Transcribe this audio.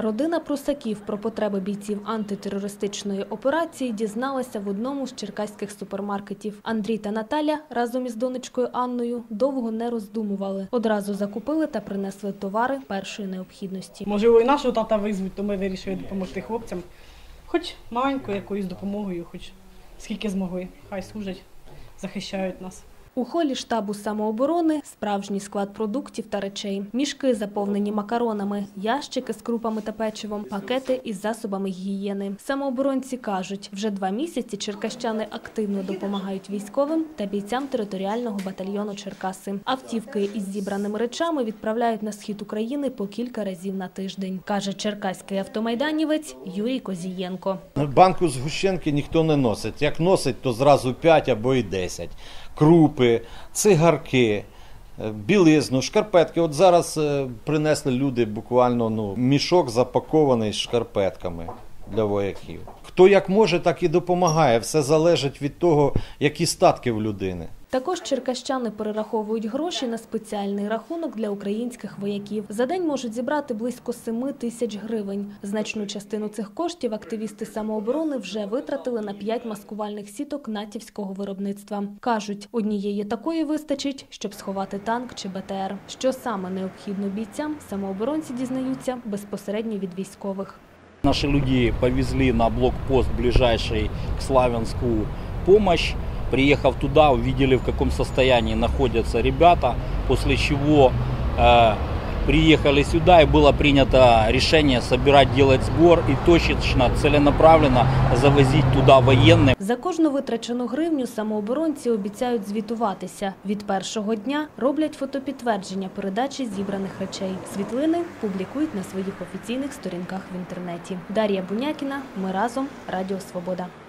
Родина прусаків про потреби бійців антитерористичної операції дізналася в одному з черкаських супермаркетів. Андрій та Наталя разом із донечкою Анною довго не роздумували. Одразу закупили та принесли товари першої необхідності. Можливо, і нашого тата визвуть, то ми вирішили допомогти хлопцям. Хоч маленькою якоюсь допомогою, хоч скільки змогли. Хай служать, захищають нас. У холі штабу самооборони справжній склад продуктів та речей. Мішки заповнені макаронами, ящики з крупами та печивом, пакети із засобами гігієни. Самооборонці кажуть, вже два місяці черкащани активно допомагають військовим та бійцям територіального батальйону Черкаси. Автівки із зібраними речами відправляють на схід України по кілька разів на тиждень, каже черкаський автомайданівець Юрій Козієнко. Банку згущенки ніхто не носить. Як носить, то зразу 5 або і 10. Крупи, цигарки, е, білизну, шкарпетки. От зараз е, принесли люди буквально ну, мішок запакований шкарпетками для вояків. Хто як може, так і допомагає. Все залежить від того, які статки в людини. Також черкащани перераховують гроші на спеціальний рахунок для українських вояків. За день можуть зібрати близько 7 тисяч гривень. Значну частину цих коштів активісти самооборони вже витратили на 5 маскувальних сіток натівського виробництва. Кажуть, однієї такої вистачить, щоб сховати танк чи БТР. Що саме необхідно бійцям, самооборонці дізнаються безпосередньо від військових. Наши люди повезли на блокпост ближайший к Славянску помощь. Приехав туда, увидели в каком состоянии находятся ребята, после чего э, приехали сюда и было принято решение собирать, делать сбор и точечно, целенаправленно завозить туда военных. За кожну витрачену гривню самооборонці обіцяють звітуватися. Від першого дня роблять фотопідтвердження передачі зібраних речей. Світлини публікують на своїх офіційних сторінках в інтернеті. Дар'я Бунякіна. Ми разом. Радіо Свобода.